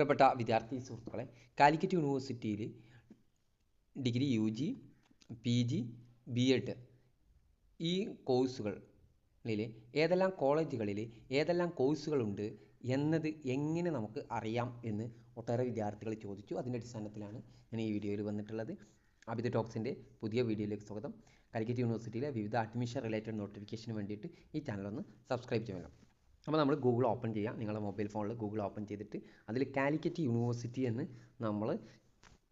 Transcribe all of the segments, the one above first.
പ്രിയപ്പെട്ട വിദ്യാർത്ഥി സുഹൃത്തുക്കളെ കാലിക്കറ്റ് യൂണിവേഴ്സിറ്റിയിൽ degree U G P G B Ed ഈ കോഴ്സുകളിൽ ഏതെല്ലാം കോളേജുകളിൽ ഏതെല്ലാം കോഴ്സുകളുണ്ട് എന്നത് എങ്ങനെ നമുക്ക് അറിയാം എന്ന് ഒട്ടേറെ വിദ്യാർത്ഥികൾ ചോദിച്ചു. അതിന്റെ അടിസ്ഥാനത്തിലാണ് ഞാൻ ഈ വീഡിയോയിൽ വന്നിട്ടുള്ളത്. അബിത് ടോക്സിന്റെ പുതിയ വീഡിയോയിലേക്ക് സ്വാഗതം. കാലിക്കറ്റ് യൂണിവേഴ്സിറ്റിയിലെ വിവിധ അഡ്മിഷൻ റിലേറ്റഡ് നോട്ടിഫിക്കേഷന് വേണ്ടിയിട്ട് ഈ ചാനൽ ഒന്ന് സബ്സ്ക്രൈബ് ചെയ്യണം. അപ്പോൾ നമ്മൾ ഗൂഗിൾ ഓപ്പൺ ചെയ്യുക നിങ്ങളുടെ മൊബൈൽ ഫോണിൽ ഗൂഗിൾ ഓപ്പൺ ചെയ്തിട്ട് അതിൽ കാലിക്കറ്റ് യൂണിവേഴ്സിറ്റി എന്ന് നമ്മൾ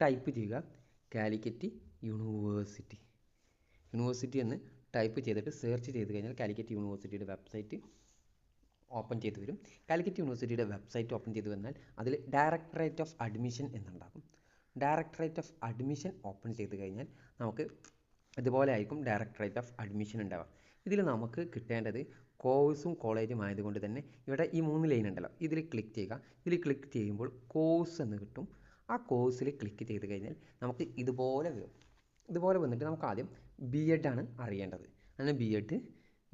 ടൈപ്പ് ചെയ്യുക. കാലിക്കറ്റ് യൂണിവേഴ്സിറ്റി യൂണിവേഴ്സിറ്റി എന്ന് ടൈപ്പ് ചെയ്തിട്ട് സെർച്ച് ചെയ്ത് കഴിഞ്ഞാൽ കാലിക്കറ്റ് യൂണിവേഴ്സിറ്റിയുടെ വെബ്സൈറ്റ് ഓപ്പൺ ചെയ്ത് വരും. കാലിക്കറ്റ് യൂണിവേഴ്സിറ്റിയുടെ വെബ്സൈറ്റ് ഓപ്പൺ ചെയ്ത് വന്നാൽ അതിൽ ഡയറക്ടറേറ്റ് ഓഫ് അഡ്മിഷൻ എന്നുണ്ടാകും. ഡയറക്ടറേറ്റ് ഓഫ് അഡ്മിഷൻ ഓപ്പൺ ചെയ്ത് കഴിഞ്ഞാൽ നമുക്ക് ഇതുപോലെ ആയിരിക്കും ഡയറക്ടറേറ്റ് ഓഫ് അഡ്മിഷൻ ഉണ്ടാവുക. ഇതിൽ നമുക്ക് കിട്ടേണ്ടത് കോഴ്സും കോളേജും ആയതുകൊണ്ട് തന്നെ ഇവിടെ ഈ മൂന്ന് ലൈൻ ഉണ്ടല്ലോ. ഇതിൽ ക്ലിക്ക് ചെയ്യുക. ഇതിൽ ക്ലിക്ക് ചെയ്യുമ്പോൾ കോഴ്സ് എന്ന് കിട്ടും. ആ കോഴ്സിൽ ക്ലിക്ക് ചെയ്ത് കഴിഞ്ഞാൽ നമുക്ക് ഇതുപോലെ വരും. ഇതുപോലെ വന്നിട്ട് നമുക്ക് ആദ്യം ബി എഡ് ആണ് അറിയേണ്ടത്. അങ്ങനെ B Ed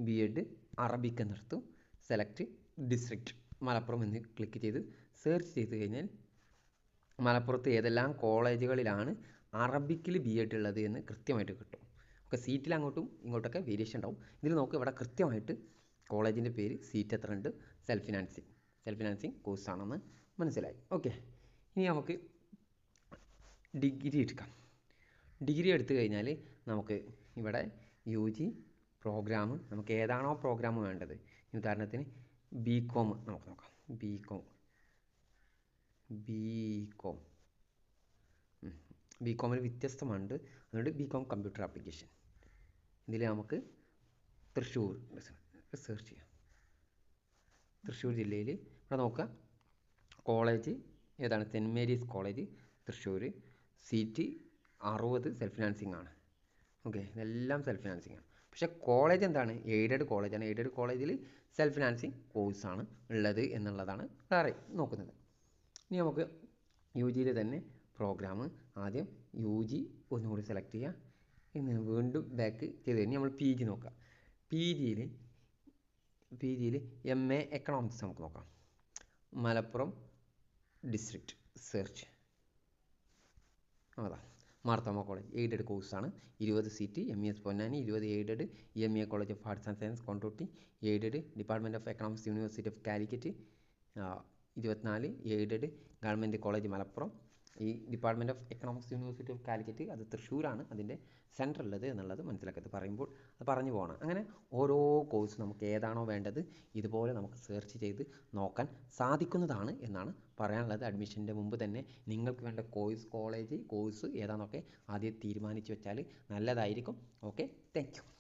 B Ed Arabic എന്നിടത്തും select district Malappuram എന്ന് ക്ലിക്ക് ചെയ്ത് സെർച്ച് ചെയ്ത് കഴിഞ്ഞാൽ മലപ്പുറത്ത് ഏതെല്ലാം കോളേജുകളിലാണ് അറബിക്കിൽ ബി എഡ് ഉള്ളത് എന്ന് കൃത്യമായിട്ട് കിട്ടും. ഒക്കെ സീറ്റിൽ അങ്ങോട്ടും ഇങ്ങോട്ടൊക്കെ വേരിയേഷൻ ഉണ്ടാവും. ഇതിൽ നോക്കുക ഇവിടെ കൃത്യമായിട്ട് കോളേജിന്റെ പേര് സീറ്റ് എത്ര ഉണ്ട്? സെൽഫ് ഫിനാൻസിങ് സെൽഫ് ഫിനാൻസിങ് കോഴ്സാണെന്ന് മനസ്സിലായി. ഓക്കെ ഇനി നമുക്ക് ഡിഗ്രി എടുക്കാം. ഡിഗ്രി എടുത്തു കഴിഞ്ഞാൽ നമുക്ക് ഇവിടെ യു ജി പ്രോഗ്രാം നമുക്ക് ഏതാണോ പ്രോഗ്രാം വേണ്ടത്? ഉദാഹരണത്തിന് ബി കോം നമുക്ക് നോക്കാം. B Com B Com B കോമിൽ വ്യത്യസ്തമുണ്ട്. അതുകൊണ്ട് ബി കോം കമ്പ്യൂട്ടർ ആപ്ലിക്കേഷൻ ഇതിൽ നമുക്ക് തൃശ്ശൂർ റിസർച്ച് ചെയ്യാം. തൃശ്ശൂർ ജില്ലയിൽ ഇവിടെ നോക്കുക. കോളേജ് ഏതാണ്? Saint Mary's college Thrissur. Seat അറുപത് സെൽഫ് ഫിനാൻസിങ് ആണ്. ഓക്കെ ഇതെല്ലാം സെൽഫ് ഫിനാൻസിങ് ആണ്. പക്ഷേ കോളേജ് എന്താണ്? എയ്ഡഡ് കോളേജാണ് എയ്ഡഡ് കോളേജിൽ സെൽഫ് ഫിനാൻസിങ് കോഴ്സാണ് ഉള്ളത് എന്നുള്ളതാണ് വേറെ നോക്കുന്നത്. ഇനി നമുക്ക് യു ജിയിൽ തന്നെ പ്രോഗ്രാം ആദ്യം യു ജി ഒന്നുകൂടി സെലക്ട് ചെയ്യുക എന്നിട്ട് വീണ്ടും ബാക്ക് ചെയ്ത് കഴിഞ്ഞ് നമ്മൾ പി ജി നോക്കുക പി ജിയിൽ പി ജിയിൽ എം എ എക്കണോമിക്സ് നമുക്ക് നോക്കാം. മലപ്പുറം ഡിസ്ട്രിക്റ്റ് സെർച്ച് അതാ മാർത്തോമ കോളേജ് എയ്ഡഡ് കോഴ്സാണ് ഇരുപത് സീറ്റ് എം എസ് പൊന്നാനി ഇരുപത് aided M A college of arts and science Kondotty aided department of economics university of Calicut ഇരുപത്തിനാല് എയ്ഡഡ് ഗവൺമെന്റ് കോളേജ് മലപ്പുറം. ഈ department of economics university of Calicut അത് തൃശ്ശൂരാണ് അതിന്റെ centre ഉള്ളത് എന്നുള്ളത് മനസ്സിലാക്കരുത്. പറയുമ്പോൾ അത് പറഞ്ഞു പോകണം. അങ്ങനെ ഓരോ കോഴ്സ് നമുക്ക് ഏതാണോ വേണ്ടത് ഇതുപോലെ നമുക്ക് സെർച്ച് ചെയ്ത് നോക്കാൻ സാധിക്കുന്നതാണ് എന്നാണ് പറയാനുള്ളത്. അഡ്മിഷന്റെ മുമ്പ് തന്നെ നിങ്ങൾക്ക് വേണ്ട കോഴ്സ് കോളേജ് കോഴ്സ് ഏതാണെന്നൊക്കെ ആദ്യം തീരുമാനിച്ചു വെച്ചാൽ നല്ലതായിരിക്കും. Okay thank